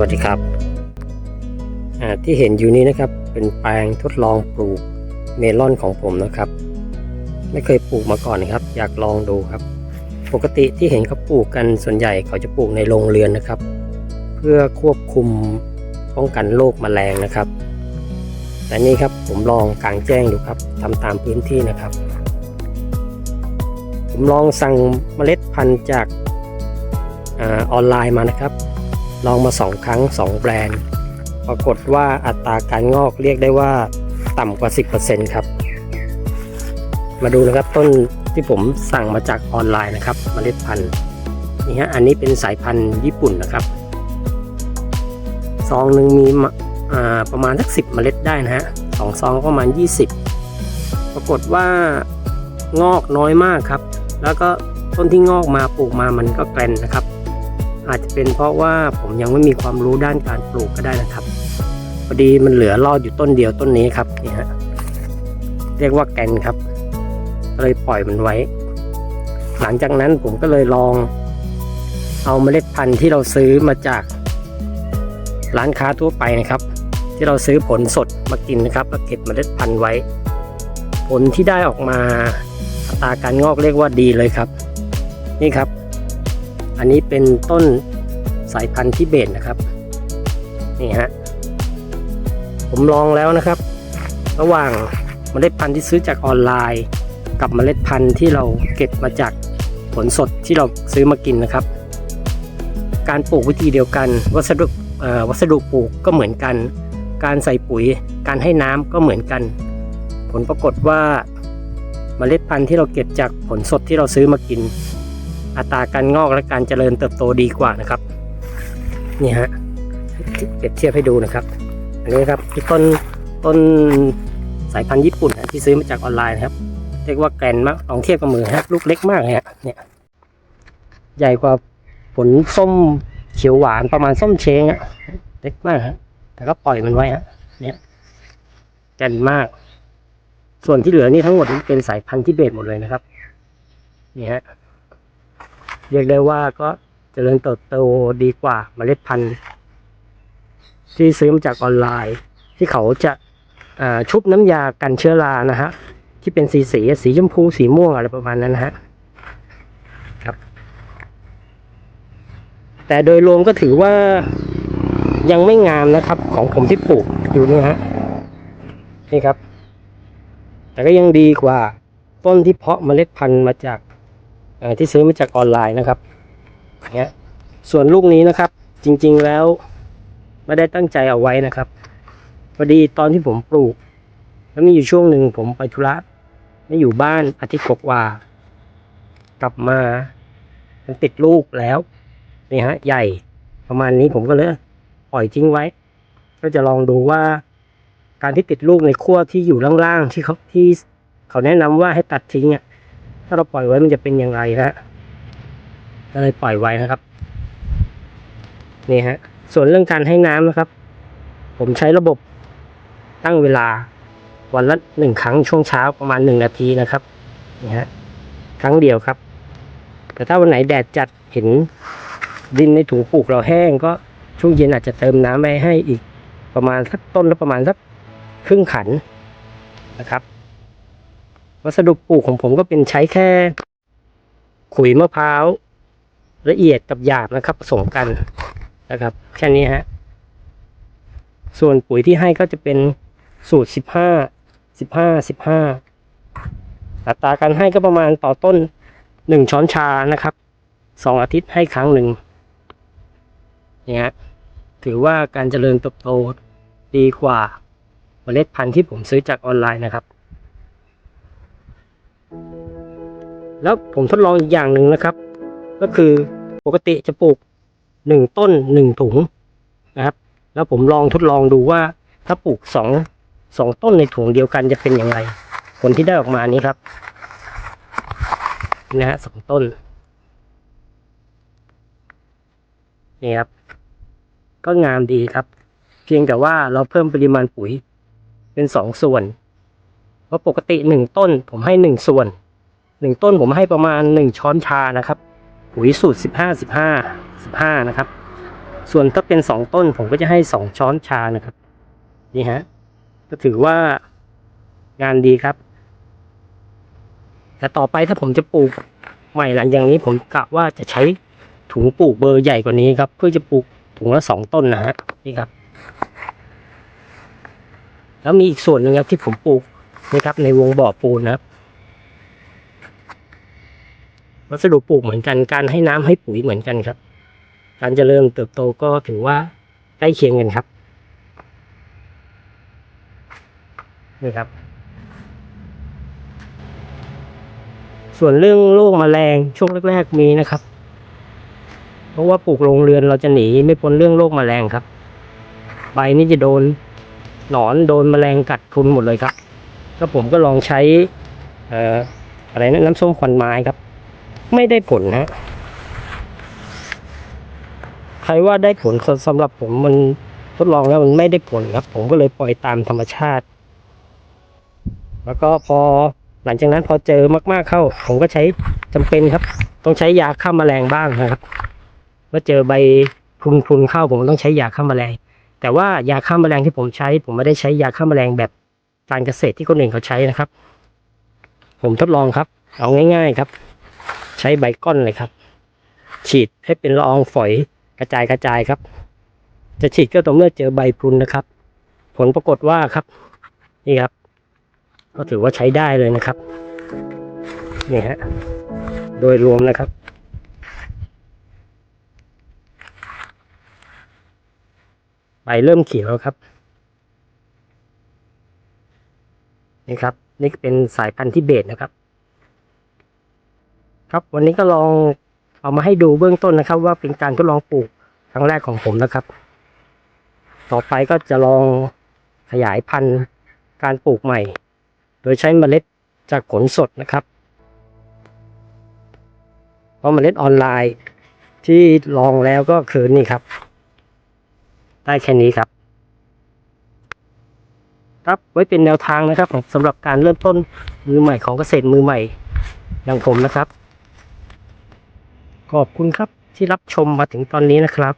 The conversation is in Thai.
วัสดีครับ ที่เห็นอยู่นี้นะครับ เป็นแปลงทดลองปลูกเมลอนของผมนะครับ ไม่เคยปลูกมาก่อนนะครับ อยากลองดูครับ ปกติที่เห็นเขาปลูกกันส่วนใหญ่เขาจะปลูกในโรงเรือนนะครับ เพื่อควบคุมป้องกันโรคแมลงนะครับ แต่นี่ครับผมลองกลางแจ้งดูครับทำตามพื้นที่นะครับ ผมลองสั่งเมล็ดพันธุ์จากออนไลน์มานะครับ ลองมาสองครั้ง 2 แบรนด์ ปรากฏว่าอัตราการงอกเรียกได้ว่าต่ำกว่า 10%ครับ มาดูนะครับต้นที่ผมสั่งมาจากออนไลน์นะครับเมล็ดพันธุ์นี่ฮะอันนี้เป็นสายพันธุ์ญี่ปุ่นนะครับซองหนึ่งมีประมาณสักสิบเมล็ดได้นะฮะสองซองประมาณ 20 ปรากฏว่างอกน้อยมากครับ แล้วก็ต้นที่งอกมาปลูกมามันก็แกลนนะครับ อาจจะเป็นเพราะว่าผมยังไม่มีความรู้ด้านการปลูกก็ได้นะครับพอดีมันเหลือรอดอยู่ต้นเดียวต้นนี้ครับนี่ฮะเรียกว่าแกนครับเลยปล่อยมันไว้ หลังจากนั้นผมก็เลยลอง เอาเมล็ดพันธุ์ที่เราซื้อมาจาก ร้านค้าทั่วไปนะครับ ที่เราซื้อผลสดมากินนะครับแล้วเก็บเมล็ดพันธุ์ไว้ ผลที่ได้ออกมาอัตราการงอกเรียกว่าดีเลยครับ นี่ครับ อันนี้เป็นต้นสายพันธุ์ทิเบตนะครับ นี่ฮะ ผมลองแล้วนะครับ ระหว่างเมล็ดพันธุ์ที่ซื้อจากออนไลน์ กับเมล็ดพันธุ์ที่เราเก็บมาจากผลสดที่เราซื้อมากินนะครับ การปลูกวิธีเดียวกัน วัสดุวัสดุปลูกก็เหมือนกัน การใส่ปุ๋ย การให้น้ำก็เหมือนกัน ผลปรากฏว่าเมล็ดพันธุ์ที่เราเก็บจากผลสดที่เราซื้อมากิน อัตราการงอกและการเจริญเติบโตดีกว่านะครับนี่ฮะเปรียบเทียบให้ดูนะครับ อันนี้ครับที่ต้นต้นสายพันธุ์ญี่ปุ่นนะที่ซื้อมาจากออนไลน์นะครับ เรียกว่าแกรนมากลองเทียบกับมือฮะลูกเล็กมากเลยฮะเนี่ยใหญ่กว่าผลส้มเขียวหวานประมาณส้มเชงอะเล็กมากฮะแต่ก็ปล่อยมันไว้ฮะเนี่ยแกนมาก ส่วนที่เหลือนี่ทั้งหมดเป็นสายพันธุ์ทิเบตหมดเลยนะครับ นี่ฮะ เรียกได้ว่าก็เจริญเติบโตดีกว่าเมล็ดพันธุ์ที่ซื้อมาจากออนไลน์ ที่เขาจะาชุบน้ำยากันเชื้อรานะฮะที่เป็นสีสีสีชมพูสีม่วงอะไรประมาณนั้นนะฮะครับ แต่โดยรวมก็ถือว่ายังไม่งามนะครับของผมที่ปลูกอยู่นี่ฮะนี่ครับ แต่ก็ยังดีกว่าต้นที่เพาะเมล็ดพันธุ์มาจาก ที่ซื้อมาจากออนไลน์นะครับอย่างเงี้ยส่วนลูกนี้นะครับ จริงๆแล้วไม่ได้ตั้งใจเอาไว้นะครับพอดีตอนที่ผมปลูก แล้วมีอยู่ช่วงหนึ่งผมไปธุระไม่อยู่บ้านอาทิตย์กว่า กลับมา มันติดลูกแล้วนี่ฮะ ใหญ่ประมาณนี้ผมก็เลยปล่อยทิ้งไว้ ก็จะลองดูว่า การที่ติดลูกในขั้วที่อยู่ล่างๆที่เขาที่เขาแนะนำว่าให้ตัดทิ้งอะ ถ้าเราปล่อยไว้มันจะเป็นอย่างไรนะก็เลยปล่อยไว้นะครับ นี่ฮะ ส่วนเรื่องการให้น้ำนะครับ ผมใช้ระบบตั้งเวลา วันละหนึ่งครั้งช่วงเช้าประมาณหนึ่งนาทีนะครับ นี่ฮะ ครั้งเดียวครับ แต่ถ้าวันไหนแดดจัดเห็นดินในถุงปลูกเราแห้ง ก็ช่วงเย็นอาจจะเติมน้ำไปให้อีก ประมาณสักต้นละประมาณสักครึ่งขันนะครับ วัสดุปลูกของผมก็เป็นใช้แค่ขุยมะพร้าวละเอียดกับหยาบนะครับผสมกันนะครับ แค่นี้ฮะส่วนปุ๋ยที่ให้ก็จะเป็นสูตรสิบห้าสิบห้าสิบห้าอัตราการให้ก็ประมาณต่อต้นหนึ่งช้อนชานะครับสองอาทิตย์ให้ครั้งหนึ่งเนี่ยถือว่าการเจริญเติบโตดีกว่าเมล็ดพันธุ์ที่ผมซื้อจากออนไลน์นะครับ แล้วผมทดลองอีกอย่างหนึ่งนะครับ ก็คือปกติจะปลูกหนึ่งต้นหนึ่งถุงนะครับ แล้วผมลองทดลองดูว่าถ้าปลูกสองสองต้นในถุงเดียวกันจะเป็นอย่างไร ผลที่ได้ออกมานี้ครับนะฮะสองต้นนี่ครับ ก็งามดีครับ เพียงแต่ว่าเราเพิ่มปริมาณปุ๋ยเป็นสองส่วน เพราะปกติหนึ่งต้นผมให้หนึ่งส่วน หนึ่งต้นผมให้ประมาณหนึ่งช้อนชานะครับ ปุ๋ยสูตรสิบห้าสิบห้าสิบห้านะครับ ส่วนถ้าเป็นสองต้นผมก็จะให้สองช้อนชานะครับ นี่ฮะ ก็ถือว่างานดีครับ แต่ต่อไปถ้าผมจะปลูกใหม่หลังอย่างนี้ผมกะว่าจะใช้ถุงปลูกเบอร์ใหญ่กว่านี้ครับ เพื่อจะปลูกถุงละสองต้นนะฮะนี่ครับ แล้วมีอีกส่วนหนึ่งครับที่ผมปลูกนี่ครับในวงบ่อปูนนะครับ วัสดุปลูกเหมือนกัน การให้น้ำให้ปุ๋ยเหมือนกันครับ การเจริญเติบโตก็ถือว่าใกล้เคียงกันครับนี่ครับ ส่วนเรื่องโรคแมลงช่วงแรกๆมีนะครับ เพราะว่าปลูกโรงเรือนเราจะหนีไม่พ้นเรื่องโรคแมลงครับ ใบนี่จะโดนหนอนโดนแมลงกัดพรุนหมดเลยครับ ก็ผมก็ลองใช้อออะไรนะน้ำส้มควันไม้ครับ ไม่ได้ผลนะใครว่าได้ผลสำหรับผมมันทดลองแล้วมันไม่ได้ผลครับ ผมก็เลยปล่อยตามธรรมชาติ แล้วก็พอหลังจากนั้นพอเจอมาก ๆเข้า ผมก็ใช้จำเป็นครับ ต้องใช้ยาฆ่าแมลงบ้างนะครับ เมื่อเจอใบพรุนๆเข้าผมต้องใช้ยาฆ่าแมลง แต่ว่ายาฆ่าแมลงที่ผมใช้ ผมไม่ได้ใช้ยาฆ่าแมลงแบบการเกษตรที่คนอื่นเขาใช้นะครับ ผมทดลองครับ เอาง่าย ๆ ครับ ใช้ใบก้อนเลยครับ ฉีดให้เป็นละอองฝอยกระจายกระจายครับ จะฉีดก็ต่อเมื่อเจอใบพรุนนะครับ ผลปรากฏว่าครับ นี่ครับ ก็ถือว่าใช้ได้เลยนะครับนี่ฮะโดยรวมนะครับใบเริ่มเขียวครับ นี่ครับ นี่เป็นสายพันธุ์ทิเบตนะครับ ครับ วันนี้ก็ลองเอามาให้ดูเบื้องต้นนะครับ ว่าเป็นการทดลองปลูกครั้งแรกของผมนะครับ ต่อไปก็จะลองขยายพันธุ์การปลูกใหม่ โดยใช้เมล็ดจากผลสดนะครับ เพราะเมล็ดออนไลน์ที่ลองแล้วก็คือนี่ครับ ได้แค่นี้ครับ ครับไว้เป็นแนวทางนะครับสำหรับการเริ่มต้นมือใหม่ของเกษตรมือใหม่อย่างผมนะครับ ขอบคุณครับที่รับชมมาถึงตอนนี้นะครับ